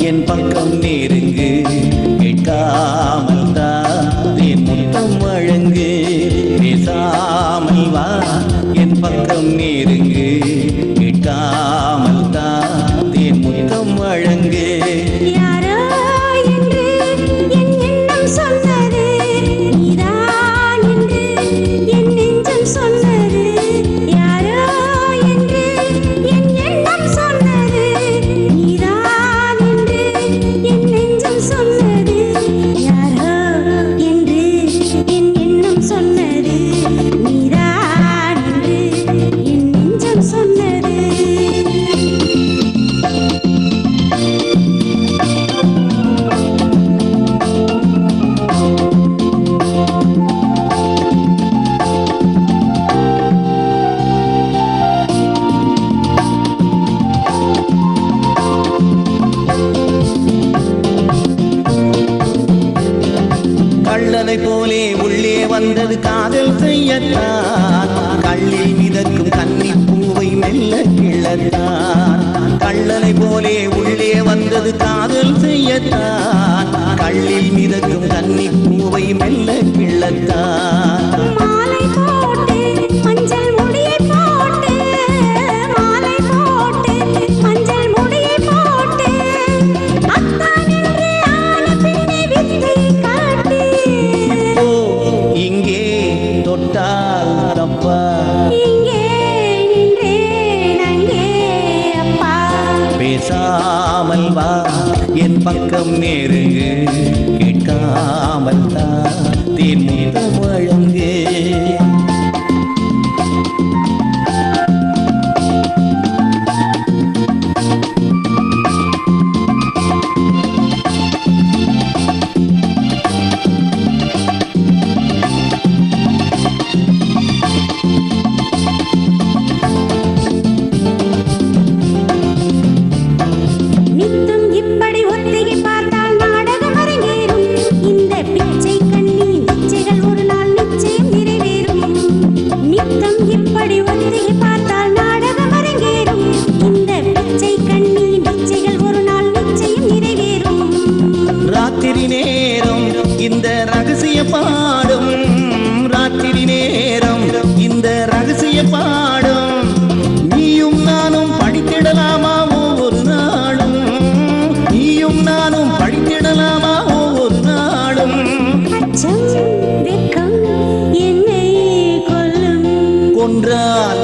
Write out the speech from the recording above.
என் பக்கம் நெருங்கு கேட்காமல் தான் என் முத்தம் வழங்கு பேசாமல் வா. கதை போலே உள்ளே வந்தது காதல் செய்யத்தான் கள்ளில் மிதக்கும் கன்னி பூவை மெல்ல கிள்ளத்தான் கள்ளனை போலே உள்ளே வந்தது காதல் செய்யத்தான் கள்ளில் மிதக்கும் கன்னி பூவை மெல்ல கிள்ளத்தான் அப்பா. பேசாமல் வா என் பக்கம் நெருங்கு. கேட்காமல் தான் தேன் முத்தம் இந்த ரகசிய பாடும் ராத்திரி நேரம். இந்த ரகசிய பாடும் நீயும் நானும் படித்திடலாமா ஒவ்வொரு நாளும்? நீயும் நானும் படித்திடலாமா ஒவ்வொரு நாளும்? கொன்றால்